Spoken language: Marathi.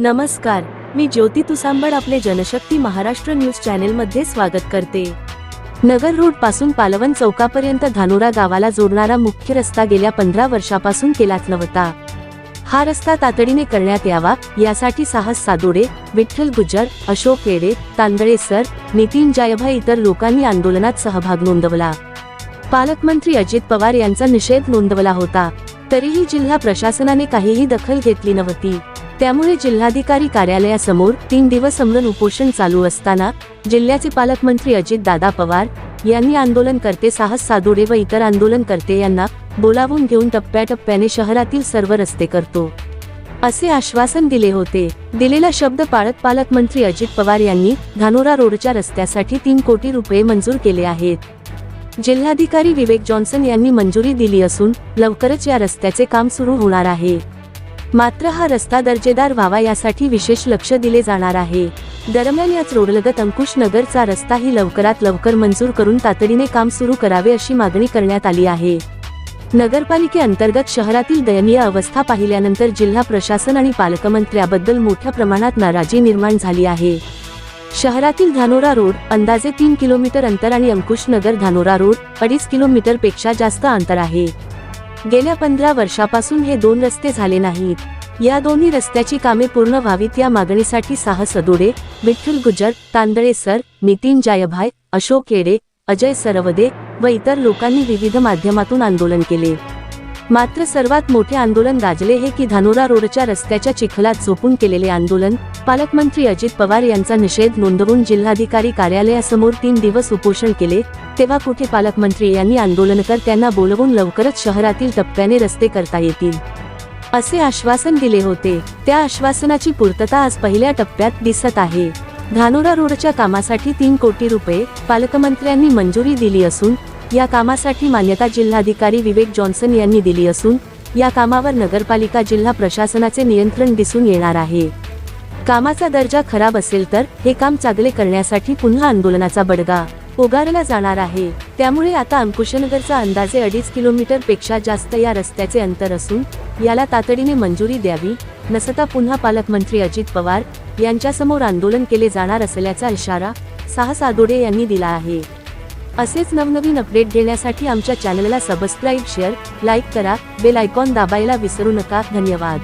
नमस्कार मी ज्योती तुसांबड आपले जनशक्ती महाराष्ट्र न्यूज चॅनेलमध्ये स्वागत करते. नगर रोडपासून पालवन चौकापर्यंत धानोरा गावाला जोडणारा मुख्य रस्ता गेल्या पंधरा वर्षापासून केलाच नव्हता. हा रस्ता तातडीने करण्यात यावा यासाठी साहस सादोडे विठ्ठल गुज्जर अशोक येडे तांदळे सर नितीन जायभाई इतर लोकांनी आंदोलनात सहभाग नोंदवला. पालकमंत्री अजित पवार यांचा निषेध नोंदवला होता तरीही जिल्हा प्रशासनाने काहीही दखल घेतली नव्हती. त्यामुळे जिल्हाधिकारी कार्यालयासमोर तीन दिवस अम्लन उपोषण चालू असताना जिल्ह्याचे पालकमंत्री अजित दादा पवार यांनी आंदोलनकर्ते साहस सादोडे व इतर आंदोलनकर्ते यांना बोलावून घेऊन टप्प्याटप्प्याने शहरातील सर्व रस्ते करतो. असे आश्वासन दिले होते. दिलेला शब्द पाळत पालकमंत्री अजित पवार यांनी धानोरा रोडच्या रस्त्यासाठी तीन कोटी रुपये मंजूर केले आहेत. जिल्हाधिकारी विवेक जॉन्सन यांनी मंजुरी दिली असून लवकरच या रस्त्याचे काम सुरू होणार आहे. मात्र हा रस्ता दर्जेदार व्हावा यासाठी विशेष लक्ष दिले जाणार आहे. दरम्यान याच रोडलगत अंकुश नगरचा रस्ताही लवकरात लवकर मंजूर करून तातडीने काम सुरू करावे अशी मागणी करण्यात आली आहे. नगरपालिकेअंतर्गत शहरातील दयनीय अवस्था पाहिल्यानंतर जिल्हा प्रशासन आणि पालकमंत्र्याबद्दल मोठ्या प्रमाणात नाराजी निर्माण झाली आहे. शहरातील धानोरा रोड अंदाजे तीन किलोमीटर अंतर आणि अंकुश नगर धानोरा रोड अडीच किलोमीटरपेक्षा जास्त अंतर आहे. गेल्या पंधरा वर्षापासून हे दोन रस्ते झाले नाहीत. या दोन्ही रस्त्याची कामे पूर्ण व्हावीत या मागणीसाठी साह सदोडे विठ्ठल गुजर तांदळे सर नितीन जायभाय अशोक येडे अजय सरवदे व इतर लोकांनी विविध माध्यमातून आंदोलन केले. मात्र सर्वात मोठे आंदोलन गाजले हे की धानोरा रोडच्या रस्त्याच्या चिखलात झोपून केलेले आंदोलन पालकमंत्री अजित पवार यांचा निषेध नोंदवून जिल्हाधिकारी कार्यालयासमोर तीन दिवस उपोषण केले तेव्हा कुठे पालकमंत्री यांनी आंदोलनकर्त्यांना बोलवून लवकरच शहरातील टप्प्याने रस्ते करता येतील? असे आश्वासन दिले होते. त्या आश्वासनाची पूर्तता आज पहिल्या टप्प्यात दिसत आहे. धानोरा रोडच्या कामासाठी तीन कोटी रुपये पालकमंत्र्यांनी मंजुरी दिली असून या कामासाठी मान्यता जिल्हाधिकारी विवेक जॉन्सन यांनी दिली असून या कामावर नगरपालिका जिल्हा प्रशासनाचे नियंत्रण दिसून येणार आहे. कामाचा दर्जा खराब असेल तर हे काम चांगले करण्यासाठी पुन्हा आंदोलनाचा बडगा ओगारला जाणार आहे. त्यामुळे आता अंकुशनगरचा अंदाजे अडीच किलोमीटरपेक्षा जास्त या रस्त्याचे अंतर असून याला तातडीने मंजुरी द्यावी नसता पुन्हा पालकमंत्री अजित पवार यांच्यासमोर आंदोलन केले जाणार असल्याचा इशारा साहस आदोडे यांनी दिला आहे. असेच नवनवीन अपडेट घेण्यासाठी आमच्या चॅनलला सबस्क्राईब शेअर लाईक करा. बेल आयकॉन दाबायला विसरू नका. धन्यवाद.